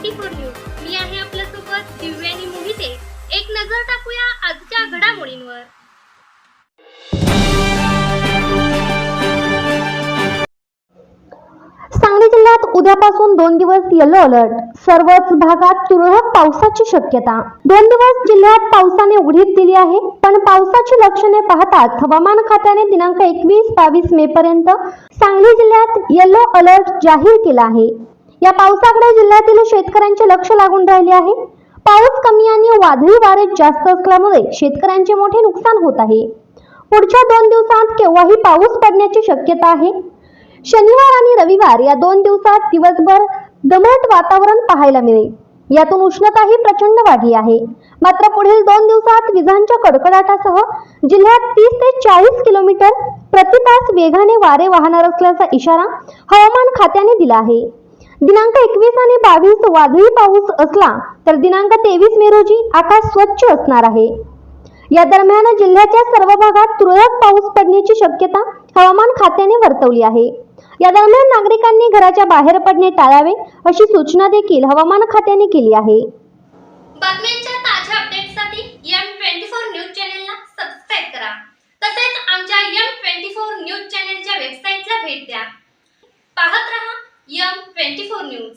Twenty four news मी आहे आपल्यासोबत दिव्यानी मोहिते. एक नजर टाकूया आजच्या घडामोडींवर. सांगली जिल्ह्यात उद्यापासून दोन दिवस येलो अलर्ट सर्वच भागात तुरळक पावसाची शक्यता. दोन दिवस जिल्ह्यात पावसाने उघडीप दिली आहे पण पावसाची लक्षणे पाहताच हवामान खात्याने दिनांक एकवीस बावीस मे पर्यंत सांगली जिल्ह्यात येलो अलर्ट जाहीर केला आहे. या पावसाकडे जिल्ह्यातील शेतकऱ्यांचे लक्ष लागून राहिले आहे. पाऊस कमी आणि वादळी वारे जास्त असल्यामुळे शेतकऱ्यांचे मोठे नुकसान होत आहे. पुढच्या दोन दिवसात केव्हाही पाऊस पडण्याची शक्यता आहे. शनिवार आणि रविवार या दोन दिवसात दिवसभर दमट वातावरण पाहायला मिळेल. यातून उष्णताही प्रचंड वाढली आहे. मात्र पुढील दोन दिवसात विजांच्या कडकडाटासह जिल्ह्यात तीस ते चाळीस किलोमीटर प्रति तास वेगाने वारे वाहणार असल्याचा इशारा हवामान खात्याने दिला आहे. दिनांक एकवीस आणि बावीस वादळी पाऊस असला तर दिनांक तेवीस मे रोजी आकाश स्वच्छ असणार आहे. या दरम्यान जिल्ह्याच्या सर्व भागात तुरळक पाऊस पडण्याची शक्यता हवामान खात्याने वर्तवली आहे. या दरम्यान नागरिकांनी घराच्या बाहेर पडणे टाळावे अशी सूचना देखील हवामान खात्याने केली आहे. M twenty four news